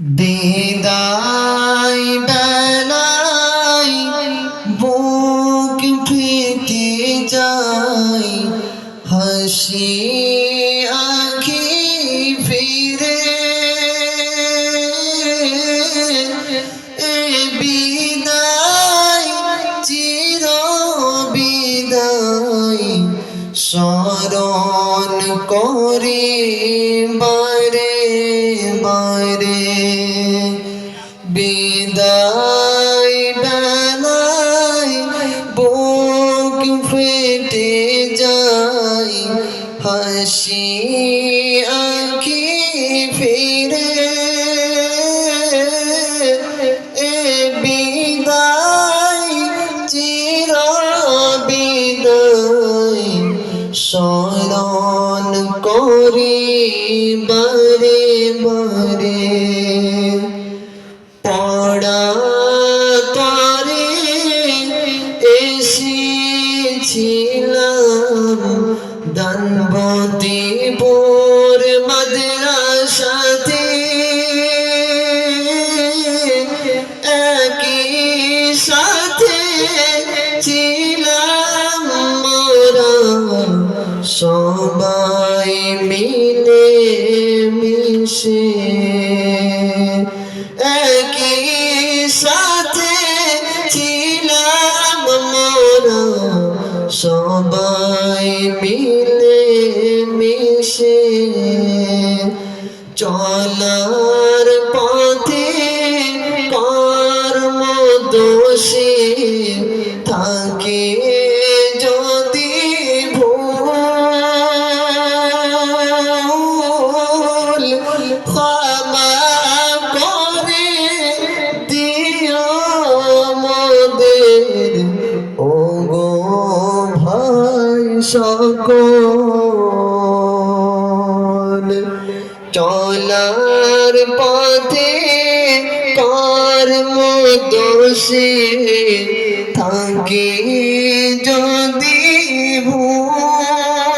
বিদায় বেলায় বুক ফেটে যায় হাসি আঁখি ফিরে। এ বিদায়, চির বিদায়, স্মরণ করে বারে বারে। বারে বারে পড়া তরে এসেছিলাম। দানবতীপুর মাদ্রাসাতে একই সাথে ছিলাম। মোরা সবাই মিশে একই সাথে ছিলাম মোরা সবাই মিলে মিশে। চলার পথে সকল চলার পথে কর্ম দোষে থাকে যদি ভুল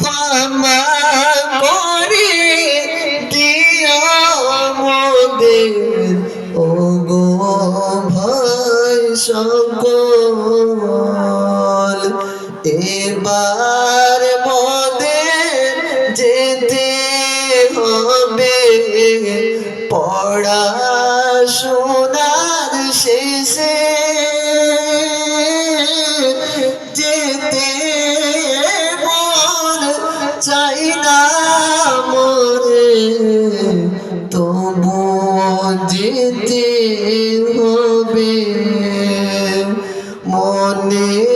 ক্ষমা করে দিও মোদের ও গো ভাই সকল এবার মোদের যেতে হবে। পড়া শোনার শেষে যেতে মন চাই না মরে তবু যেতে হবে। মনের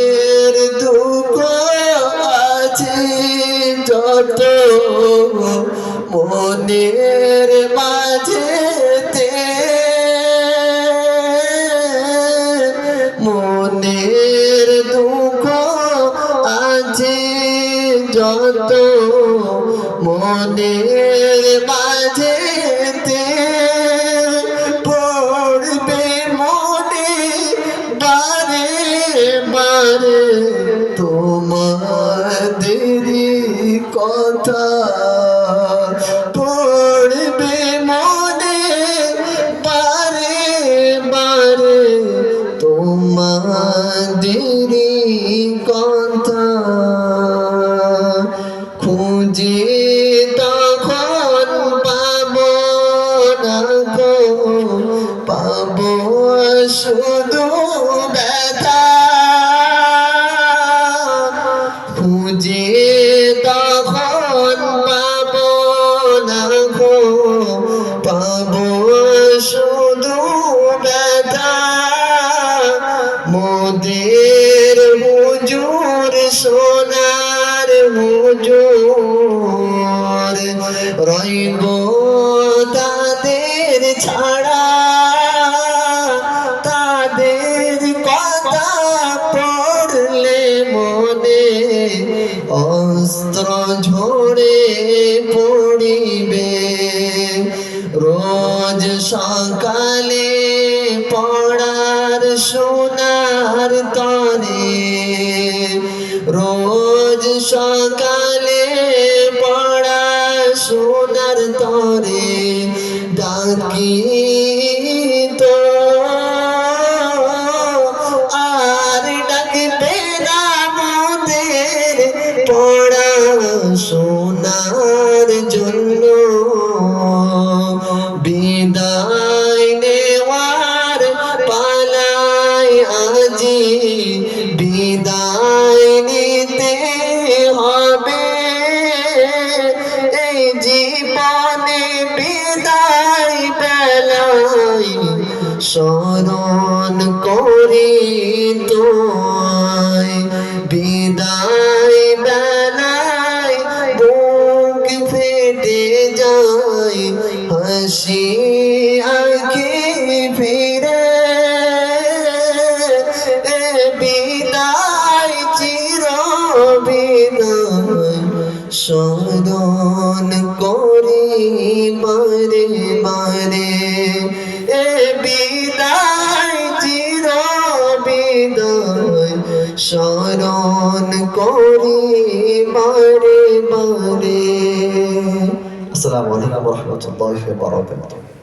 মনের মাঝেতে পড়বে মনে বারে বারে। তোমাদেরই কথা ঝরে পড়িবে রোজ সকালে পড়ার সোনার তরে। রোজ সকালে স্মরণ করি তোমায়। বিদায় বেলায় বুক ফেটে যায়, হাসি আঁখি ফিরে। বিদায় চির বিদায় স্মরণ করি বারে রহমতুল্লাহ বারাকাতুহ।